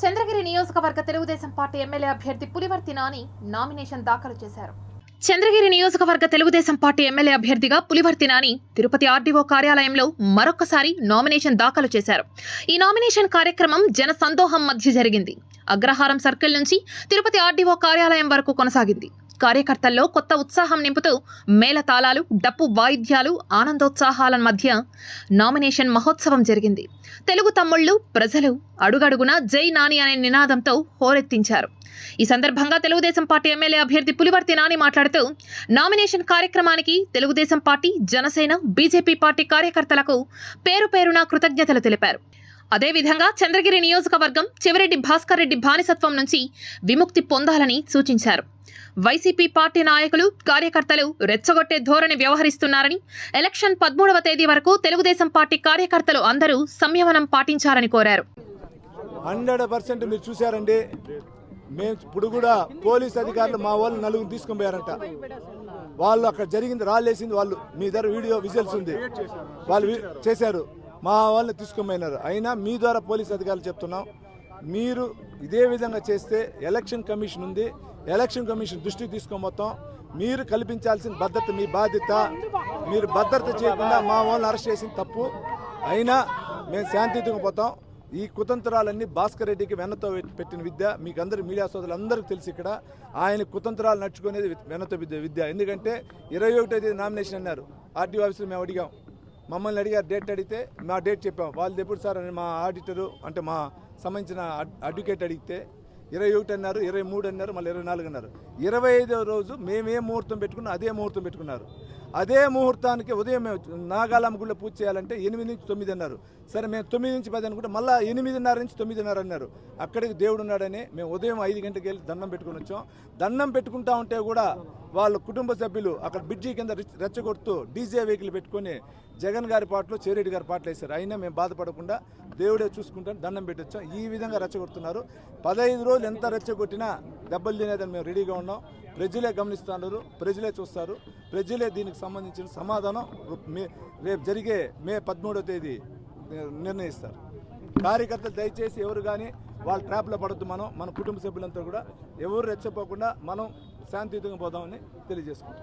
చంద్రగిరి నియోజకవర్గ Telugu Desam party MLA అభ్యర్థి Pulivarthi Nani nomination దాఖలు చేశారు. చంద్రగిరి నియోజకవర్గ తెలుగుదేశం పార్టీ ఎమ్మెల్యే అభ్యర్థిగా పులివర్తి నాని తిరుపతి ఆర్డీఓ కార్యాలయంలో మరొకసారి నామినేషన్ దాఖలు చేశారు. ఈ నామినేషన్ కార్యక్రమం జన సందోహం మధ్య జరిగింది. అగ్రహారం సర్కిల్ నుంచి తిరుపతి ఆర్డీఓ కార్యాలయం వరకు కొనసాగింది. కార్యకర్తల్లో కొత్త ఉత్సాహం నింపుతూ మేళతాళాలు డప్పు వాయిద్యాలు ఆనందోత్సాహాల మధ్య నామినేషన్ మహోత్సవం జరిగింది. తెలుగు తమ్ముళ్ళు ప్రజలు అడుగడుగునా జై నాని అనే నినాదంతో హోరెత్తించారు. ఈ సందర్భంగా తెలుగుదేశం పార్టీ ఎమ్మెల్యే అభ్యర్థి పులివర్తి నాని మాట్లాడుతూ నామినేషన్ కార్యక్రమానికి Telugu Desam party Janasena BJP party కార్యకర్తలకు పేరు పేరున కృతజ్ఞతలు తెలిపారు. అదేవిధంగా చంద్రగిరి నియోజకవర్గం చివరెడ్డి భాస్కర్ రెడ్డి బానిసత్వం నుంచి విముక్తి పొందాలని సూచించారు. వైసీపీ పార్టీ నాయకులు కార్యకర్తలు రెచ్చగొట్టే ధోరణి వ్యవహరిస్తున్నారని ఎలక్షన్ పదమూడవ తేదీ వరకు తెలుగుదేశం పార్టీ కార్యకర్తలు అందరూ సంయమనం పాటించాలని కోరారు. హండ్రెడ్ పర్సెంట్ మీరు చూశారండి. మేము ఇప్పుడు కూడా పోలీస్ అధికారులు మా వాళ్ళు నలుగురు తీసుకొని పోయారంట. వాళ్ళు అక్కడ జరిగింది రాళ్ళేసింది వాళ్ళు. మీ దగ్గర వీడియో విజువల్స్ ఉంది. వాళ్ళు చేశారు. మా వాళ్ళని తీసుకోమైనారు అయినా మీ ద్వారా పోలీస్ అధికారులు చెప్తున్నాం మీరు ఇదే విధంగా చేస్తే ఎలక్షన్ కమిషన్ ఉంది ఎలక్షన్ కమిషన్ దృష్టికి తీసుకొని మొత్తం మీరు కల్పించాల్సిన భద్రత మీ బాధ్యత మీరు భద్రత చేయకుండా మా వాళ్ళని అరెస్ట్ చేసిన తప్పు. అయినా మేము శాంతియుతంగా పోతాం. ఈ కుతంత్రాలన్నీ భాస్కర్ రెడ్డికి వెన్నతో పెట్టిన విద్య మీకు అందరు మీడియా సోదరులు అందరికీ తెలుసు ఇక్కడ. ఆయన కుతంత్రాలు నడుచుకునేది వెన్నతో విద్య విద్య. ఎందుకంటే ఇరవై ఒకటో తేదీ నామినేషన్ అన్నారు. ఆర్టీఓ ఆఫీసులో మేము అడిగాం. మమ్మల్ని అడిగారు డేట్ అడిగితే మా డేట్ చెప్పాం. వాళ్ళు ఎప్పుడు సార్ అని మా ఆడిటరు అంటే మా సంబంధించిన అడ్వకేట్ అడిగితే ఇరవై ఒకటి అన్నారు ఇరవై మూడు అన్నారు మళ్ళీ ఇరవై నాలుగు అన్నారు. ఇరవై ఐదో రోజు మేమే ముహూర్తం పెట్టుకున్నాం అదే ముహూర్తం పెట్టుకున్నారు. అదే ముహూర్తానికి ఉదయం మేము నాగాలమ్మ గుళ్ళో పూజ చేయాలంటే ఎనిమిది నుంచి తొమ్మిది అన్నారు సరే మేము తొమ్మిది నుంచి పది అనుకుంటే మళ్ళీ ఎనిమిదిన్నర నుంచి తొమ్మిదిన్నర అన్నారు. అక్కడికి దేవుడు ఉన్నాడని మేము ఉదయం ఐదు గంటలకు వెళ్ళి దండం పెట్టుకుని వచ్చాం. దండం పెట్టుకుంటా ఉంటే కూడా వాళ్ళ కుటుంబ సభ్యులు అక్కడ బ్రిడ్జి కింద రెచ్చ- రెచ్చగొడుతూ డీజే వెహికల్ పెట్టుకొని జగన్ గారి పాటలు చేరెడ్డి గారి పాటలు వేశారు. అయినా మేము బాధపడకుండా దేవుడే చూసుకుంటాం దండం పెట్టొచ్చాం. ఈ విధంగా రెచ్చగొడుతున్నారు. పదహైదు రోజులు ఎంత రెచ్చగొట్టినా దెబ్బలు తినేదని మేము రెడీగా ఉన్నాం. ప్రజలే గమనిస్తున్నారు ప్రజలే చూస్తారు. ప్రజలే దీనికి సంబంధించిన సమాధానం మే రేపు జరిగే మే పదమూడవ తేదీ నిర్ణయిస్తారు. కార్యకర్తలు దయచేసి ఎవరు కానీ వాళ్ళ ట్రాప్లో పడద్దు మనం మన కుటుంబ సభ్యులంతా కూడా. ఎవరు రెచ్చపోకుండా మనం శాంతియుతంగా పోదామని తెలియజేసుకుంటాం